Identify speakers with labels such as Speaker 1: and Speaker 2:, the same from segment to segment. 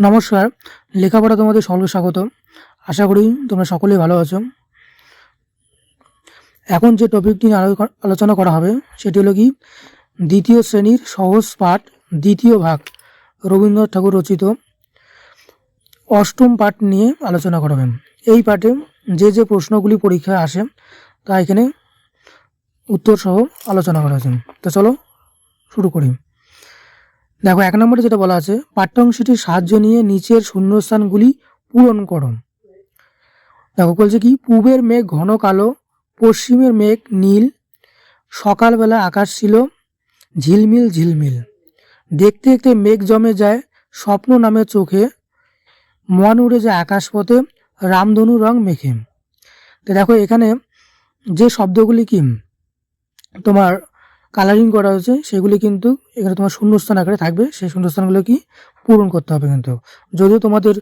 Speaker 1: নমস্কার, লেখাপড়া তোমাদের সকলকে স্বাগত। আশা করি তোমরা সকলেই ভালো আছো। এখন যে টপিকটি নিয়ে আলো- আলোচনা করা হবে, সেটি হলো কি? দ্বিতীয় শ্রেণির সহজ পাঠ, দ্বিতীয় ভাগ, রবীন্দ্রনাথ ঠাকুর রচিত অষ্টম পাঠ নিয়ে আলোচনা করা হবে। এই পাঠে যে যে প্রশ্নগুলি পরীক্ষায় আসে, তা এখানে উত্তর সহ আলোচনা করা হয়েছে। তো চলো শুরু করি। দেখো, এক নম্বরে যেটা বলা আছে, পাঠ্যাংশটির সাহায্য নিয়ে নিচের শূন্যস্থানগুলি পূরণ করো দেখো, বলছে কি, পূবের মেঘ ঘন কালো, পশ্চিমের মেঘ নীল, সকালবেলা আকাশ ছিল ঝিলমিল ঝিলমিল। দেখতে দেখতে মেঘ জমে যায় স্বপ্ন নামে চোখে, মন উড়ে যায় আকাশপথে, রামধনু রং মেখে। তো দেখো, এখানে যে শব্দগুলি কি, তোমার কালারিং করা হয়েছে, সেগুলি কিন্তু এখানে তোমার শূন্যস্থান আকারে থাকবে। সেই শূন্যস্থানগুলো কি পূরণ করতে হবে কিন্তু। যদিও তোমাদের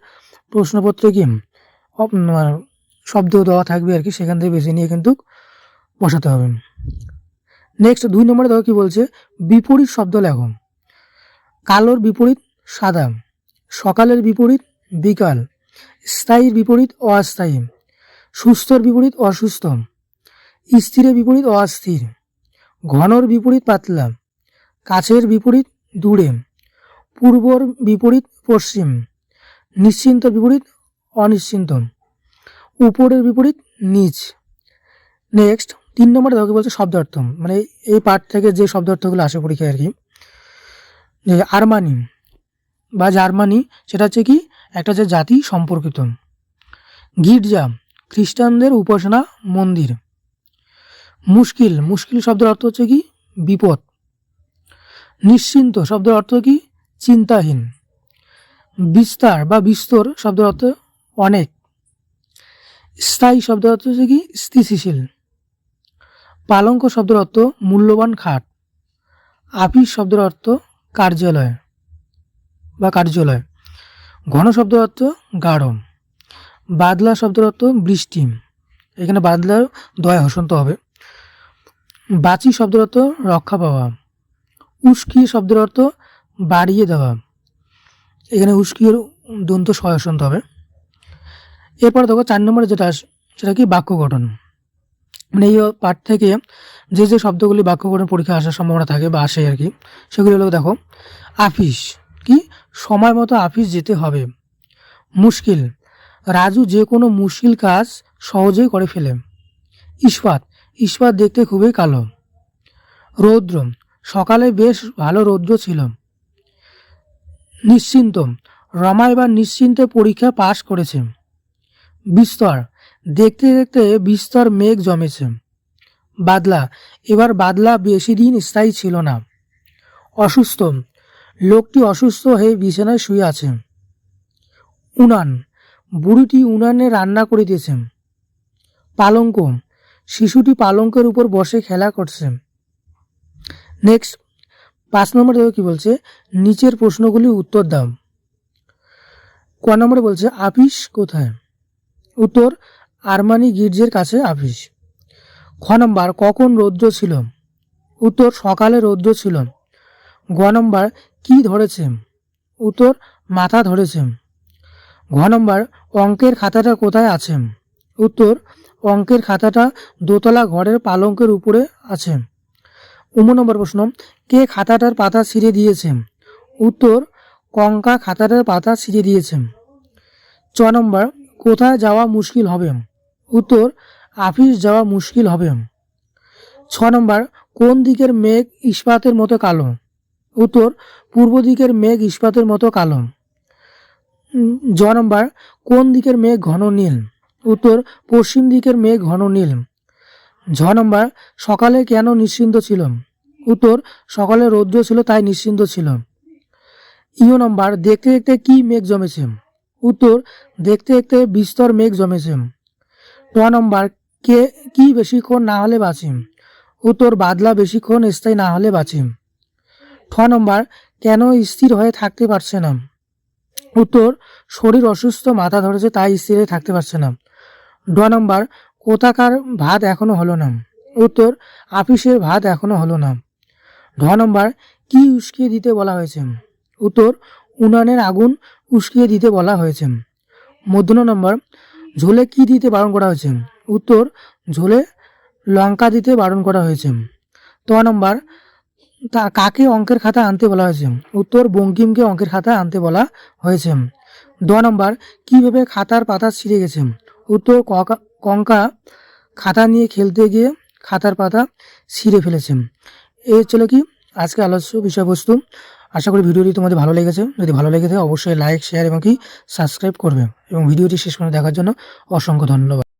Speaker 1: প্রশ্নপত্রে কি শব্দ দেওয়া থাকবে আর কি, সেখান থেকে বেছে নিয়ে কিন্তু বসাতে হবে। নেক্সট দুই নম্বরে দেখো কি বলছে, বিপরীত শব্দ লেখো। কালোর বিপরীত সাদা, সকালের বিপরীত বিকাল, স্থায়ীর বিপরীত অস্থায়ী, সুস্থর বিপরীত অসুস্থ, স্থিরের বিপরীত অস্থির। ঘনর বিপরীত পাতলা কাছের বিপরীত দূরে, পূর্বর বিপরীত পশ্চিম, নিশ্চিন্ত বিপরীত অনিশ্চিন্ত, উপরের বিপরীত নিচ। নেক্সট তিন নম্বরে দেখো বলছে শব্দার্থ মানে এই পাঠ থেকে যে শব্দার্থগুলো আসে পরীক্ষায় আর কি। যে আরমানি, বা জার্মানি সেটা হচ্ছে কি, একটা যে জাতি সম্পর্কিত। গির্জা, খ্রিস্টানদের উপাসনা মন্দির। মুশকিল মুশকিল শব্দের অর্থ হচ্ছে কি? বিপদ। নিশ্চিন্ত শব্দের অর্থ কি? চিন্তাহীন। বিস্তার বা বিস্তর শব্দের অর্থ অনেক। স্থায়ী শব্দের অর্থ হচ্ছে কি? স্থিতিশীল। পালঙ্ক শব্দের অর্থ মূল্যবান খাট। আপিস শব্দের অর্থ কার্যালয় বা কার্যালয়। ঘন শব্দের অর্থ গাঢ়। বাদলা শব্দের অর্থ বৃষ্টি। এখানে বাদলা দয় হসন্ত হবে। বাচি শব্দের অর্থ রক্ষা পাওয়া। উস্কি শব্দের অর্থ বাড়িয়ে দেওয়া। এখানে উস্কির দন্ত সয় হবে। এরপর দেখো চার নম্বরে যেটা সেটা কি? বাক্য গঠন। মানে এই পাঠ থেকে যে যে শব্দগুলি বাক্য গঠন পরীক্ষা আসার সম্ভাবনা থাকে বা আসে আর কি, সেগুলি হলো দেখো, আফিস, কি? সময় মতো আফিস যেতে হবে। মুশকিল, রাজু যে কোনো মুশকিল কাজ সহজেই করে ফেলে। ইস্পাত ইস্পাত দেখতে খুবই কালো। রৌদ্র, সকালে বেশ ভালো রৌদ্র ছিল। নিশ্চিন্ত, রমা এবার নিশ্চিন্তে পরীক্ষা পাশ করেছে। বিস্তর, দেখতে দেখতে বিস্তর মেঘ জমেছে। বাদলা, এবার বাদলা বেশি দিন স্থায়ী ছিল না। অসুস্থ, লোকটি অসুস্থ হয়ে বিছানায় শুয়ে আছে। উনান, বুড়িটি উনানে রান্না করিতেছে পালঙ্ক শিশুটি পালঙ্কের উপর বসে খেলা করছে। নেক্সট পাঁচ নম্বরে দেখো কি বলছে? নিচের প্রশ্নগুলি উত্তর দাও। ক নম্বরে বলছে, আপিস কোথায়? উত্তর, আরমানি গির্জের কাছে আপিস। খ নম্বর, কখন রৌদ্র ছিল? উত্তর, সকালে রৌদ্র ছিল। গ নম্বর, কি ধরেছে? উত্তর, মাথা ধরেছে। ঘ নম্বর, অঙ্কের খাতাটা কোথায় আছে? উত্তর, অঙ্কের খাতাটা দোতলা ঘরের পালঙ্কের উপরে আছে। উম নম্বর প্রশ্ন, কে খাতাটার পাতা ছিঁড়ে দিয়েছে? উত্তর, কঙ্কা খাতাটার পাতা ছিঁড়ে দিয়েছে। চ নম্বর, কোথায় যাওয়া মুশকিল হবে? উত্তর, আফিস যাওয়া মুশকিল হবে। ছ নম্বর, কোন দিকের মেঘ ইস্পাতের মতো কালো? উত্তর, পূর্ব দিকের মেঘ ইস্পাতের মতো কালো। জ নম্বর, কোন দিকের মেঘ ঘন নীল? উত্তর পশ্চিম দিকের মেঘ ঘন নীল। ঝ নম্বর, সকালে কেন নিশ্চিন্ত ছিল? উত্তর, সকালে রৌদ্র ছিল, তাই নিশ্চিন্ত ছিল। ইও নম্বর, দেখতে দেখতে কি মেঘ জমেছে? উত্তর, দেখতে দেখতে বিস্তর মেঘ জমেছে। ট নম্বর, কে, কি বেশিক্ষণ না হলে বাঁচি? উত্তর, বাদলা বেশিক্ষণ স্থায়ী না হলে বাঁচি। ঠ নম্বর, কেন স্থির হয়ে থাকতে পারছে না? উত্তর, শরীর অসুস্থ, মাথা ধরেছে, তাই স্থির থাকতে পারছে না। ড নম্বর, কোথাকার ভাত এখনও হলো না। উত্তর, আপিসের ভাত এখনও হলো না। ঢ নম্বর, কি উস্কিয়ে দিতে বলা হয়েছে? উত্তর, উনানের আগুন উস্কিয়ে দিতে বলা হয়েছে। মধ্য নম্বর, ঝোলে কি দিতে বারণ করা হয়েছে? উত্তর, ঝোলে লঙ্কা দিতে বারণ করা হয়েছে। ত নম্বর, তা কাকে অঙ্কের খাতা আনতে বলা হয়েছে? উত্তর, বঙ্কিমকে অঙ্কের খাতা আনতে বলা হয়েছে। দ নম্বর, কীভাবে খাতার পাতা ছিঁড়ে গেছে? উত্তর কঙ্কা খাতা নিয়ে খেলতে গিয়ে খাতার পাতা ছিঁড়ে ফেলেছে এই ছিল কি? আজকে আলোচ্য বিষয়বস্তু। আশা করি ভিডিওটি তোমাদের ভালো লেগেছে। যদি ভালো লেগে থাকে, অবশ্যই লাইক শেয়ার এবং কি সাবস্ক্রাইব করবে। এবং ভিডিওটি শেষ করে দেখার জন্য অসংখ্য ধন্যবাদ।